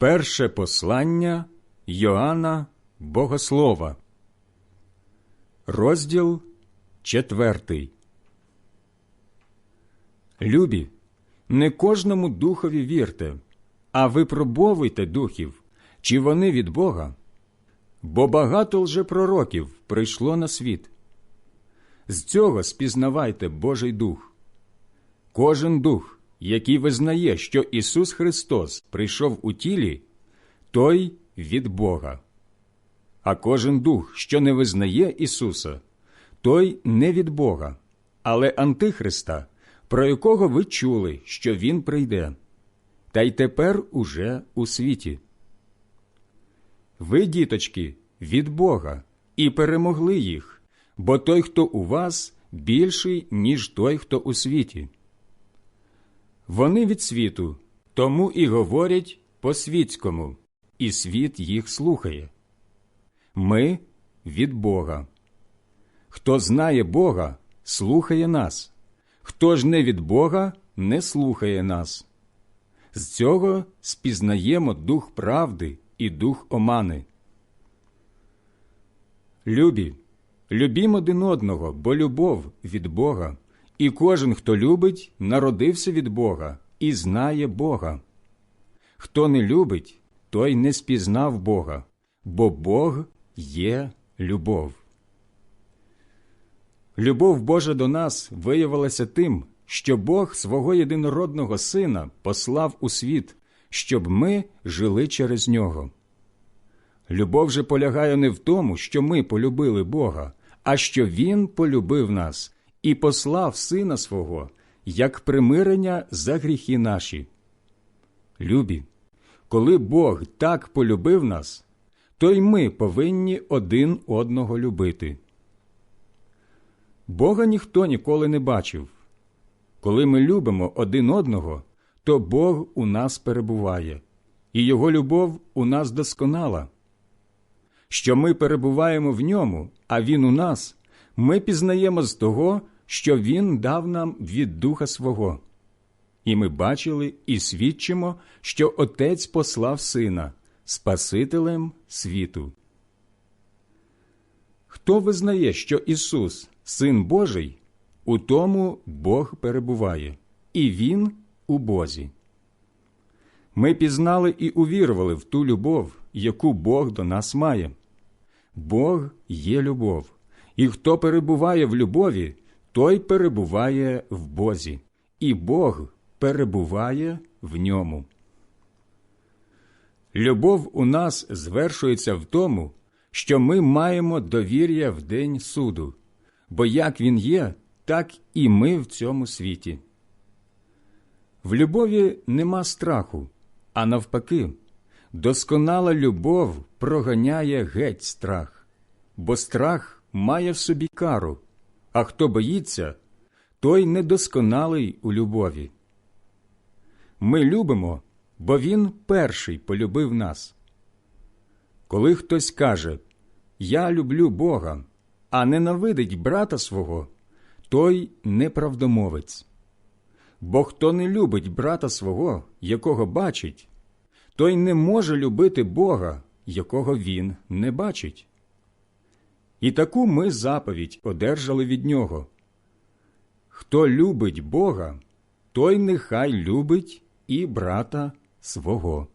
Перше послання Йоанна Богослова, розділ четвертий. Любі, не кожному духові вірте, а випробовуйте духів, чи вони від Бога, бо багато лжепророків прийшло на світ. З цього спізнавайте Божий дух. Кожен дух, який визнає, що Ісус Христос прийшов у тілі, той від Бога. А кожен дух, що не визнає Ісуса, той не від Бога, але Антихриста, про якого ви чули, що Він прийде, та й тепер уже у світі. Ви, діточки, від Бога, і перемогли їх, бо той, хто у вас, більший, ніж той, хто у світі. Вони від світу, тому і говорять по світському, і світ їх слухає. Ми від Бога. Хто знає Бога, слухає нас, хто ж не від Бога, не слухає нас. З цього спізнаємо дух правди і дух омани. Любі, любім один одного, бо любов від Бога, і кожен, хто любить, народився від Бога і знає Бога. Хто не любить, той не спізнав Бога, бо Бог є любов. Любов Божа до нас виявилася тим, що Бог свого єдинородного Сина послав у світ, щоб ми жили через нього. Любов же полягає не в тому, що ми полюбили Бога, а що Він полюбив нас і послав Сина свого як примирення за гріхи наші. Любі, коли Бог так полюбив нас, то й ми повинні один одного любити. Бога ніхто ніколи не бачив. Коли ми любимо один одного, то Бог у нас перебуває, і Його любов у нас досконала. Що ми перебуваємо в ньому, а Він у нас, ми пізнаємо з того, що Він дав нам від Духа свого. І ми бачили і свідчимо, що Отець послав Сина, Спасителем світу. Хто визнає, що Ісус, Син Божий, у тому Бог перебуває, і Він у Бозі. Ми пізнали і увірували в ту любов, яку Бог до нас має. Бог є любов, і хто перебуває в любові, той перебуває в Бозі, і Бог перебуває в ньому. Любов у нас звершується в тому, що ми маємо довір'я в день суду, бо як він є, так і ми в цьому світі. В любові нема страху, а навпаки, досконала любов проганяє геть страх, бо страх має в собі кару, а хто боїться, той недосконалий у любові. Ми любимо, бо Він перший полюбив нас. Коли хтось каже Я люблю Бога, а ненавидить брата свого, той неправдомовець. Бо хто не любить брата свого, якого бачить, той не може любити Бога, якого він не бачить. І таку ми заповідь одержали від нього. Хто любить Бога, той нехай любить і брата свого.